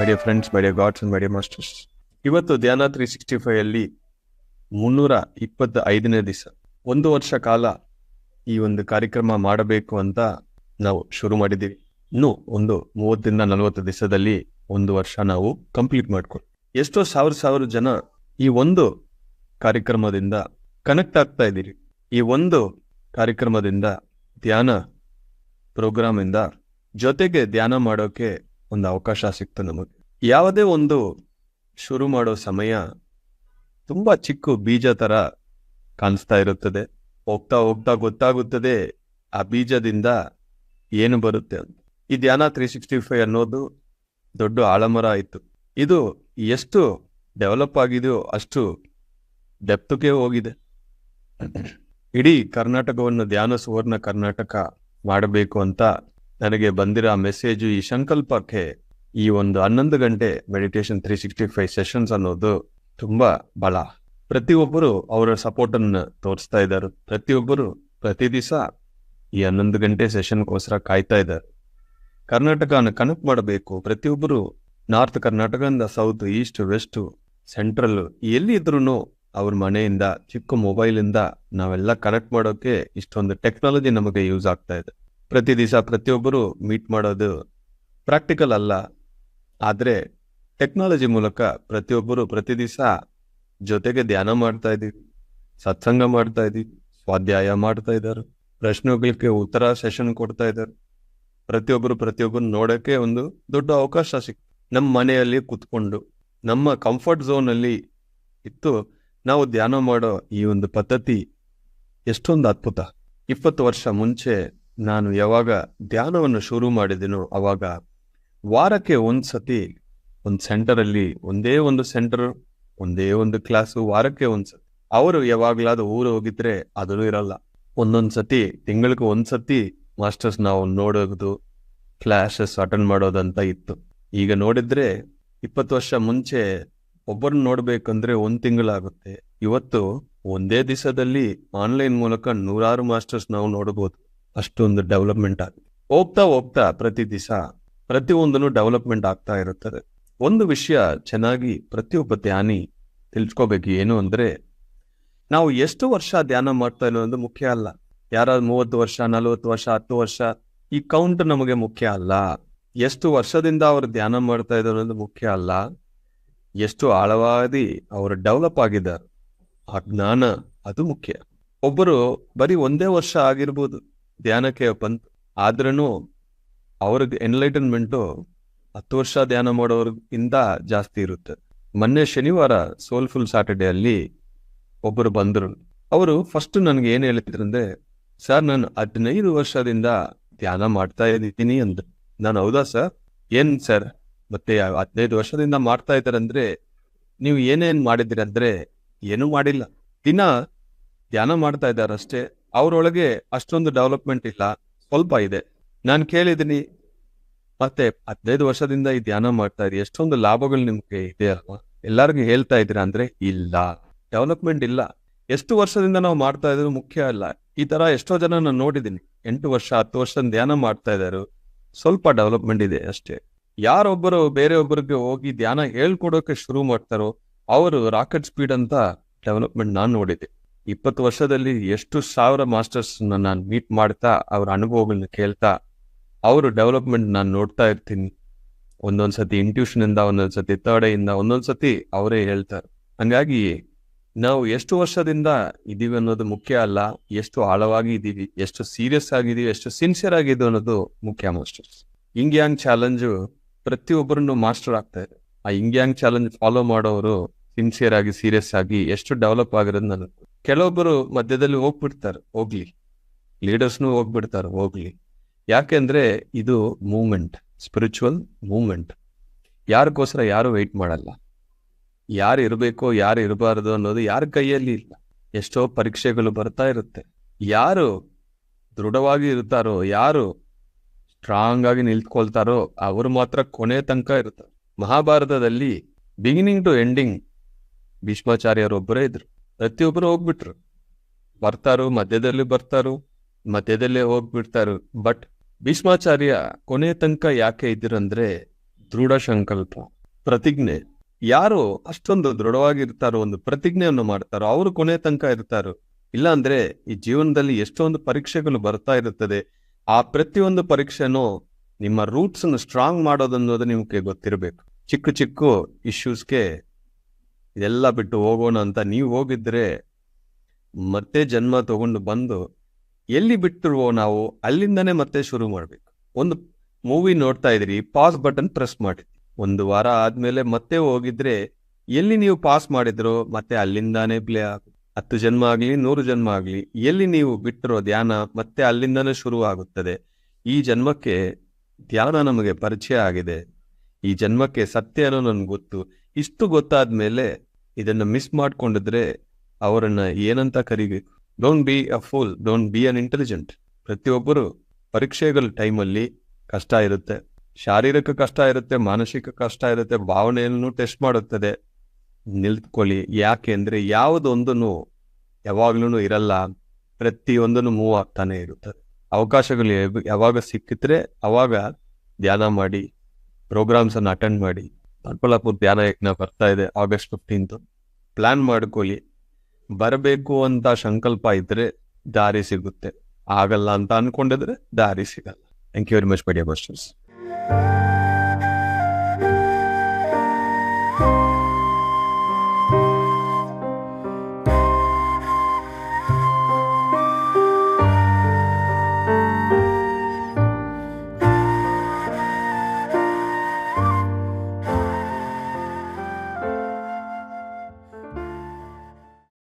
My friends my dear gods and my dear masters ಇವತ್ತು ಧ್ಯಾನ three sixty five ಅಲ್ಲಿ ಮುನ್ನೂರ ಇಪ್ಪತ್ತ ಐದನೇ ದಿವಸ. ಒಂದು ವರ್ಷ ಕಾಲ ಈ ಒಂದು ಕಾರ್ಯಕ್ರಮ ಮಾಡಬೇಕು ಅಂತ ನಾವು ಶುರು ಮಾಡಿದ್ದೀವಿ. ಇನ್ನು ಒಂದು ಮೂವತ್ತರಿಂದ ನಲವತ್ತು ದಿವಸದಲ್ಲಿ ಒಂದು ವರ್ಷ ನಾವು ಕಂಪ್ಲೀಟ್ ಮಾಡ್ಕೊಳ್ಳಿ ಎಷ್ಟೋ ಸಾವಿರ ಸಾವಿರ ಜನ ಈ ಒಂದು ಕಾರ್ಯಕ್ರಮದಿಂದ ಕನೆಕ್ಟ್ ಆಗ್ತಾ ಇದ್ದೀರಿ. ಈ ಒಂದು ಕಾರ್ಯಕ್ರಮದಿಂದ ಧ್ಯಾನ ಪ್ರೋಗ್ರಾಮಿಂದ ಜೊತೆಗೆ ಧ್ಯಾನ ಮಾಡೋಕೆ ಒಂದು ಅವಕಾಶ ಸಿಕ್ತು ನಮಗೆ. ಯಾವುದೇ ಒಂದು ಶುರು ಮಾಡೋ ಸಮಯ ತುಂಬ ಚಿಕ್ಕ ಬೀಜ ಥರ ಕಾಣಿಸ್ತಾ ಇರುತ್ತದೆ. ಹೋಗ್ತಾ ಹೋಗ್ತಾ ಗೊತ್ತಾಗುತ್ತದೆ ಆ ಬೀಜದಿಂದ ಏನು ಬರುತ್ತೆ ಅಂತ. ಈ ಧ್ಯಾನ ತ್ರೀ ಸಿಕ್ಸ್ಟಿ ಫೈವ್ ಅನ್ನೋದು ದೊಡ್ಡ ಆಳಮರ ಆಯಿತು. ಇದು ಎಷ್ಟು ಡೆವಲಪ್ ಆಗಿದೆಯೋ ಅಷ್ಟು ಡೆಪ್ತಕ್ಕೆ ಹೋಗಿದೆ. ಇಡೀ ಕರ್ನಾಟಕವನ್ನು ಧ್ಯಾನ ಸುವರ್ಣ ಕರ್ನಾಟಕ ಮಾಡಬೇಕು ಅಂತ ನನಗೆ ಬಂದಿರೋ ಮೆಸೇಜು ಈ ಸಂಕಲ್ಪಕ್ಕೆ ಈ ಒಂದು ಹನ್ನೊಂದು ಗಂಟೆ meditation three sixty five sessions ಅನ್ನೋದು ತುಂಬಾ ಬಲ. ಪ್ರತಿಯೊಬ್ಬರು ಅವರ ಸಪೋರ್ಟ್ ಅನ್ನು ತೋರಿಸ್ತಾ ಇದ್ದಾರೆ. ಪ್ರತಿಯೊಬ್ಬರು ಪ್ರತಿ ದಿವಸ ಈ ಹನ್ನೊಂದು ಗಂಟೆ ಸೆಷನ್ಗೋಸ್ಕರ ಕಾಯ್ತಾ ಇದ್ದಾರೆ. ಕರ್ನಾಟಕನ ಕನೆಕ್ಟ್ ಮಾಡಬೇಕು. ಪ್ರತಿಯೊಬ್ಬರು ನಾರ್ತ್ ಕರ್ನಾಟಕದಿಂದ ಸೌತ್ ಈಸ್ಟ್ ವೆಸ್ಟ್ ಸೆಂಟ್ರಲ್ ಎಲ್ಲಿ ಇದ್ರು ಅವ್ರ ಮನೆಯಿಂದ, ಚಿಕ್ಕ ಮೊಬೈಲಿಂದ ನಾವೆಲ್ಲ ಕನೆಕ್ಟ್ ಮಾಡೋಕೆ ಇಷ್ಟೊಂದು ಟೆಕ್ನಾಲಜಿ ನಮಗೆ ಯೂಸ್ ಆಗ್ತಾ ಇದೆ. ಪ್ರತಿ ದಿವಸ ಪ್ರತಿಯೊಬ್ಬರು ಮೀಟ್ ಮಾಡೋದು ಪ್ರಾಕ್ಟಿಕಲ್ ಅಲ್ಲ. ಆದರೆ ಟೆಕ್ನಾಲಜಿ ಮೂಲಕ ಪ್ರತಿಯೊಬ್ಬರು ಪ್ರತಿ ದಿವಸ ಜೊತೆಗೆ ಧ್ಯಾನ ಮಾಡ್ತಾ ಇದ್ದೀವಿ, ಸತ್ಸಂಗ ಮಾಡ್ತಾ ಇದ್ದೀವಿ, ಸ್ವಾಧ್ಯಾಯ ಮಾಡ್ತಾ ಇದ್ದಾರೆ, ಪ್ರಶ್ನೆಗಳಿಗೆ ಉತ್ತರ ಸೆಷನ್ ಕೊಡ್ತಾ ಇದ್ದಾರೆ. ಪ್ರತಿಯೊಬ್ಬರು ಪ್ರತಿಯೊಬ್ಬರು ನೋಡೋಕ್ಕೆ ಒಂದು ದೊಡ್ಡ ಅವಕಾಶ ಸಿಕ್ ನಮ್ಮ ಮನೆಯಲ್ಲಿ ಕುತ್ಕೊಂಡು, ನಮ್ಮ ಕಂಫರ್ಟ್ ಝೋನಲ್ಲಿ ಇತ್ತು. ನಾವು ಧ್ಯಾನ ಮಾಡೋ ಈ ಒಂದು ಪದ್ಧತಿ ಎಷ್ಟೊಂದು ಅದ್ಭುತ. ಇಪ್ಪತ್ತು ವರ್ಷ ಮುಂಚೆ ನಾನು ಯಾವಾಗ ಧ್ಯಾನವನ್ನು ಶುರು ಮಾಡಿದೆನೋ ಅವಾಗ ವಾರಕ್ಕೆ ಒಂದು ಸತಿ ಒಂದು ಸೆಂಟರಲ್ಲಿ ಒಂದೇ ಒಂದು ಸೆಂಟರ್ ಒಂದೇ ಒಂದು ಕ್ಲಾಸು ವಾರಕ್ಕೆ ಒಂದ್ಸತಿ ಅವರು ಯಾವಾಗಲಾದ ಊರು ಹೋಗಿದ್ರೆ ಅದೂ ಇರಲ್ಲ. ಒಂದೊಂದು ಸತಿ, ತಿಂಗಳಿಗೆ ಒಂದು ಸತಿ ಮಾಸ್ಟರ್ಸ್ ನಾವು ನೋಡೋದು ಕ್ಲಾಸಸ್ ಅಟೆಂಡ್ ಮಾಡೋದಂತ ಇತ್ತು. ಈಗ ನೋಡಿದ್ರೆ ಇಪ್ಪತ್ತು ವರ್ಷ ಮುಂಚೆ ಒಬ್ಬರನ್ನ ನೋಡ್ಬೇಕಂದ್ರೆ ಒಂದು ತಿಂಗಳಾಗುತ್ತೆ. ಇವತ್ತು ಒಂದೇ ದಿವಸದಲ್ಲಿ ಆನ್ಲೈನ್ ಮೂಲಕ ನೂರಾರು ಮಾಸ್ಟರ್ಸ್ ನಾವು ನೋಡಬಹುದು ಅಷ್ಟೊಂದು ಡೆವಲಪ್ಮೆಂಟ್ ಆಗಿದೆ ಹೋಗ್ತಾ ಹೋಗ್ತಾ ಪ್ರತಿ ದಿವಸ ಪ್ರತಿಯೊಂದನ್ನು ಡೆವಲಪ್ಮೆಂಟ್ ಆಗ್ತಾ ಇರುತ್ತದೆ. ಒಂದು ವಿಷಯ ಚೆನ್ನಾಗಿ ಪ್ರತಿಯೊಬ್ಬ ಧ್ಯಾನಿ ತಿಳ್ಸ್ಕೋಬೇಕು ಏನು ಅಂದ್ರೆ, ನಾವು ಎಷ್ಟು ವರ್ಷ ಧ್ಯಾನ ಮಾಡ್ತಾ ಇರೋದು ಮುಖ್ಯ ಅಲ್ಲ. ಯಾರಾದ್ರು ಮೂವತ್ತು ವರ್ಷ, ನಲವತ್ತು ವರ್ಷ, ಹತ್ತು ವರ್ಷ, ಈ ಕೌಂಟ್ ನಮಗೆ ಮುಖ್ಯ ಅಲ್ಲ. ಎಷ್ಟು ವರ್ಷದಿಂದ ಅವರು ಧ್ಯಾನ ಮಾಡ್ತಾ ಇದ್ದಾರೆ ಅನ್ನೋದು ಮುಖ್ಯ ಅಲ್ಲ. ಎಷ್ಟು ಆಳವಾಗಿ ಅವರು ಡೆವಲಪ್ ಆಗಿದ್ದಾರೆ. ಆ ಜ್ಞಾನ, ಅದು ಮುಖ್ಯ. ಒಬ್ಬರು ಬರೀ ಒಂದೇ ವರ್ಷ ಆಗಿರ್ಬೋದು. ಧ್ಯಾನಕ್ಕೆ ಬಂತು ಆದ್ರೂ ಅವ್ರಿಗೆ ಎನ್ಲೈಟನ್ಮೆಂಟು ಹತ್ತು ವರ್ಷ ಧ್ಯಾನ ಮಾಡೋರ್ಗಿಂತ ಜಾಸ್ತಿ ಇರುತ್ತೆ. ಮೊನ್ನೆ ಶನಿವಾರ ಸೋಲ್ಫುಲ್ ಸ್ಯಾಟರ್ಡೇ ಅಲ್ಲಿ ಒಬ್ಬರು ಬಂದರು. ಅವರು ಫಸ್ಟ್ ನನಗೆ ಏನು ಹೇಳ್ತಿದ್ರಂದ್ರೆ ಸರ್, ನಾನು ಹದಿನೈದು ವರ್ಷದಿಂದ ಧ್ಯಾನ ಮಾಡ್ತಾ ಇದ್ದೀನಿ ಅಂದ್ರು. ನಾನು, ಹೌದಾ ಸರ್? ಏನ್ ಸರ್? ಮತ್ತೆ ಹದಿನೈದು ವರ್ಷದಿಂದ ಮಾಡ್ತಾ ಇದ್ದಾರಂದ್ರೆ ನೀವು ಏನೇನ್ ಮಾಡಿದ್ರಿ ಅಂದ್ರೆ, ಏನೂ ಮಾಡಿಲ್ಲ. ದಿನ ಧ್ಯಾನ ಮಾಡ್ತಾ ಇದ್ದಾರೆ ಅಷ್ಟೇ. ಅವ್ರೊಳಗೆ ಅಷ್ಟೊಂದು ಡೆವಲಪ್ಮೆಂಟ್ ಇಲ್ಲ. ಸ್ವಲ್ಪ ಇದೆ. ನಾನು ಕೇಳಿದ್ದೀನಿ, ಮತ್ತೆ ಹದಿನೈದು ವರ್ಷದಿಂದ ಈ ಧ್ಯಾನ ಮಾಡ್ತಾ ಇದ್ದೀವಿ ಎಷ್ಟೊಂದು ಲಾಭಗಳು ನಿಮ್ಗೆ ಇದೆ ಅಲ್ವಾ ಎಲ್ಲರಿಗೂ ಹೇಳ್ತಾ ಇದ್ದೀರಾ ಅಂದ್ರೆ ಇಲ್ಲ. ಡೆವಲಪ್ಮೆಂಟ್ ಇಲ್ಲ. ಎಷ್ಟು ವರ್ಷದಿಂದ ನಾವು ಮಾಡ್ತಾ ಇದ್ರು ಮುಖ್ಯ ಅಲ್ಲ. ಈ ತರ ಎಷ್ಟೋ ಜನ ನಾನು ನೋಡಿದ್ದೀನಿ. ಎಂಟು ವರ್ಷ, ಹತ್ತು ವರ್ಷ ಧ್ಯಾನ ಮಾಡ್ತಾ ಇದ್ದಾರೆ ಸ್ವಲ್ಪ ಡೆವಲಪ್ಮೆಂಟ್ ಇದೆ ಅಷ್ಟೇ. ಯಾರೊಬ್ಬರು ಬೇರೆಯೊಬ್ಬರಿಗೆ ಹೋಗಿ ಧ್ಯಾನ ಹೇಳ್ಕೊಡೋಕೆ ಶುರು ಮಾಡ್ತಾರೋ, ಅವರು ರಾಕೆಟ್ ಸ್ಪೀಡ್ ಅಂತ ಡೆವಲಪ್ಮೆಂಟ್ ನಾನು ನೋಡಿದೆ ಇಪ್ಪತ್ತು ವರ್ಷದಲ್ಲಿ ಎಷ್ಟು ಸಾವಿರ ಮಾಸ್ಟರ್ಸ್ ನಾನು ಮೀಟ್ ಮಾಡ್ತಾ ಅವ್ರ ಅನುಭವಗಳನ್ನ ಕೇಳ್ತಾ ಅವರು ಡೆವಲಪ್ಮೆಂಟ್ ನಾನು ನೋಡ್ತಾ ಇರ್ತೀನಿ. ಒಂದೊಂದ್ಸತಿ ಇಂಟ್ಯೂಷನ್ ಇಂದ ಒಂದೊಂದ್ಸತಿ ತರ್ಡೆಯಿಂದ ಒಂದೊಂದ್ಸತಿ ಅವರೇ ಹೇಳ್ತಾರೆ. ಹಂಗಾಗಿ ನಾವು ಎಷ್ಟು ವರ್ಷದಿಂದ ಇದೀವಿ ಅನ್ನೋದು ಮುಖ್ಯ ಅಲ್ಲ, ಎಷ್ಟು ಆಳವಾಗಿ ಇದೀವಿ, ಎಷ್ಟು ಸೀರಿಯಸ್ ಆಗಿದೀವಿ, ಎಷ್ಟು ಸಿನ್ಸಿಯರ್ ಆಗಿದ್ದು ಅನ್ನೋದು ಮುಖ್ಯ ಮಾಸ್ಟರ್ಸ್. ಇಂಗ್ಯಾಂಗ್ ಚಾಲೆಂಜು ಪ್ರತಿಯೊಬ್ಬರನ್ನು ಮಾಸ್ಟರ್ ಆಗ್ತಾ ಇದೆ. ಆ ಇಂಗ್ಯಾಂಗ್ ಚಾಲೆಂಜ್ ಫಾಲೋ ಮಾಡೋರು ಸಿನ್ಸಿಯರ್ ಆಗಿ ಸೀರಿಯಸ್ ಆಗಿ ಎಷ್ಟು ಡೆವಲಪ್ ಆಗಿರೋದು ನನಗೆ ಕೆಲವೊಬ್ಬರು ಮಧ್ಯದಲ್ಲಿ ಹೋಗ್ಬಿಡ್ತಾರೆ, ಹೋಗ್ಲಿ. ಲೀಡರ್ಸ್ನು ಹೋಗ್ಬಿಡ್ತಾರೆ, ಹೋಗ್ಲಿ. ಯಾಕೆಂದ್ರೆ ಇದು ಮೂವ್ಮೆಂಟ್ ಸ್ಪಿರಿಚುವಲ್ ಮೂವ್ಮೆಂಟ್ ಯಾರಿಗೋಸ್ಕರ ಯಾರು ವೆಯ್ಟ್ ಮಾಡಲ್ಲ. ಯಾರು ಇರಬೇಕು, ಯಾರು ಇರಬಾರದು ಅನ್ನೋದು ಯಾರ ಕೈಯಲ್ಲಿ ಇಲ್ಲ. ಎಷ್ಟೋ ಪರೀಕ್ಷೆಗಳು ಬರ್ತಾ ಇರುತ್ತೆ. ಯಾರು ದೃಢವಾಗಿ ಇರ್ತಾರೋ, ಯಾರು ಸ್ಟ್ರಾಂಗ್ ಆಗಿ ನಿಲ್ತ್ಕೊಳ್ತಾರೋ ಅವರು ಮಾತ್ರ ಕೊನೆ ತನಕ ಇರ್ತಾರೆ. ಮಹಾಭಾರತದಲ್ಲಿ ಬಿಗಿನಿಂಗ್ ಟು ಎಂಡಿಂಗ್ ಭೀಷ್ಮಾಚಾರ್ಯರೊಬ್ಬರೇ ಇದ್ರು. ಪ್ರತಿಯೊಬ್ಬರು ಹೋಗ್ಬಿಟ್ರು. ಬರ್ತಾರು, ಮಧ್ಯದಲ್ಲಿ ಬರ್ತಾರು, ಮಧ್ಯದಲ್ಲೇ ಹೋಗ್ಬಿಡ್ತಾರು. ಬಟ್ ಭೀಷ್ಮಾಚಾರ್ಯ ಕೊನೆ ತನಕ ಯಾಕೆ ಇದ್ದಿರಂದ್ರೆ ದೃಢ ಸಂಕಲ್ಪ ಪ್ರತಿಜ್ಞೆ. ಯಾರು ಅಷ್ಟೊಂದು ದೃಢವಾಗಿರ್ತಾರೋ ಒಂದು ಪ್ರತಿಜ್ಞೆಯನ್ನು ಮಾಡ್ತಾರೋ ಅವರು ಕೊನೆ ತನಕ ಇರ್ತಾರೋ. ಇಲ್ಲ ಅಂದ್ರೆ ಈ ಜೀವನದಲ್ಲಿ ಎಷ್ಟೊಂದು ಪರೀಕ್ಷೆಗಳು ಬರ್ತಾ ಇರುತ್ತದೆ. ಆ ಪ್ರತಿಯೊಂದು ಪರೀಕ್ಷೆನೂ ನಿಮ್ಮ ರೂಟ್ಸ್ ಸ್ಟ್ರಾಂಗ್ ಮಾಡೋದನ್ನೋದು ನಿಮ್ಗೆ ಗೊತ್ತಿರಬೇಕು. ಚಿಕ್ಕ ಚಿಕ್ಕ ಇಶ್ಯೂಸ್ಗೆ ಇದೆಲ್ಲ ಬಿಟ್ಟು ಹೋಗೋಣ ಅಂತ ನೀವು ಹೋಗಿದ್ರೆ ಮತ್ತೆ ಜನ್ಮ ತಗೊಂಡು ಬಂದು ಎಲ್ಲಿ ಬಿಟ್ಟಿರುವೋ ನಾವು ಅಲ್ಲಿಂದನೇ ಮತ್ತೆ ಶುರು ಮಾಡ್ಬೇಕು. ಒಂದು ಮೂವಿ ನೋಡ್ತಾ ಇದ್ರಿ ಪಾಸ್ ಬಟನ್ ಪ್ರೆಸ್ ಮಾಡಿ. ಒಂದು ವಾರ ಆದ್ಮೇಲೆ ಮತ್ತೆ ಹೋಗಿದ್ರೆ ಎಲ್ಲಿ ನೀವು ಪಾಸ್ ಮಾಡಿದ್ರೋ ಮತ್ತೆ ಅಲ್ಲಿಂದಾನೇ ಪ್ಲೇ ಆಗ ಹತ್ತು ಜನ್ಮ ಆಗ್ಲಿ, ನೂರು ಜನ್ಮ ಆಗ್ಲಿ, ಎಲ್ಲಿ ನೀವು ಬಿಟ್ಟಿರೋ ಧ್ಯಾನ ಮತ್ತೆ ಅಲ್ಲಿಂದನೇ ಶುರು ಆಗುತ್ತದೆ. ಈ ಜನ್ಮಕ್ಕೆ ಧ್ಯಾನ ನಮಗೆ ಪರಿಚಯ ಆಗಿದೆ. ಈ ಜನ್ಮಕ್ಕೆ ಸತ್ಯ ಅನ್ನೋ ನನ್ಗೆ ಗೊತ್ತು. ಇಷ್ಟು ಗೊತ್ತಾದ್ಮೇಲೆ ಇದನ್ನ ಮಿಸ್ ಮಾಡ್ಕೊಂಡಿದ್ರೆ ಅವರನ್ನ ಏನಂತ ಕರಿಬೇಕು? Don't be a fool don't be unintelligent ಪ್ರತಿಯೊಬ್ಬರು ಪರೀಕ್ಷೆಗಳ ಟೈಮಲ್ಲಿ ಕಷ್ಟ ಇರುತ್ತೆ. ಶಾರೀರಿಕ ಕಷ್ಟ ಇರುತ್ತೆ, ಮಾನಸಿಕ ಕಷ್ಟ ಇರುತ್ತೆ ಭಾವನೆಯನ್ನು ಟೆಸ್ಟ್ ಮಾಡುತ್ತದೆ. ನಿಲ್ತ್ಕೊಳ್ಳಿ. ಯಾಕೆ ಅಂದರೆ ಯಾವುದೊಂದನ್ನು ಯಾವಾಗ್ಲೂ ಇರಲ್ಲ. ಪ್ರತಿಯೊಂದನ್ನು ಮೂವ್ ಆಗ್ತಾನೆ ಇರುತ್ತದೆ ಅವಕಾಶಗಳು ಯಾವಾಗ ಸಿಕ್ಕಿದ್ರೆ ಅವಾಗ ಧ್ಯಾನ ಮಾಡಿ ಪ್ರೋಗ್ರಾಮ್ಸನ್ನು ಅಟೆಂಡ್ ಮಾಡಿ. ದೊಡ್ಡಬಳ್ಳಾಪುರ ಧ್ಯಾನ ಯಜ್ಞ ಬರ್ತಾ ಇದೆ ಆಗಸ್ಟ್ ಫಿಫ್ಟೀನ್ತ್ ಪ್ಲಾನ್ ಮಾಡ್ಕೊಳ್ಳಿ. ಬರಬೇಕು ಅಂತ ಸಂಕಲ್ಪ ಇದ್ರೆ ದಾರಿ ಸಿಗುತ್ತೆ. ಆಗಲ್ಲ ಅಂತ ಅನ್ಕೊಂಡಿದ್ರೆ ದಾರಿ ಸಿಗಲ್ಲ. ಥ್ಯಾಂಕ್ ಯು ವೆರಿ ಮಚ್ ಬಡಿಯ ಕ್ವಶನ್ಸ್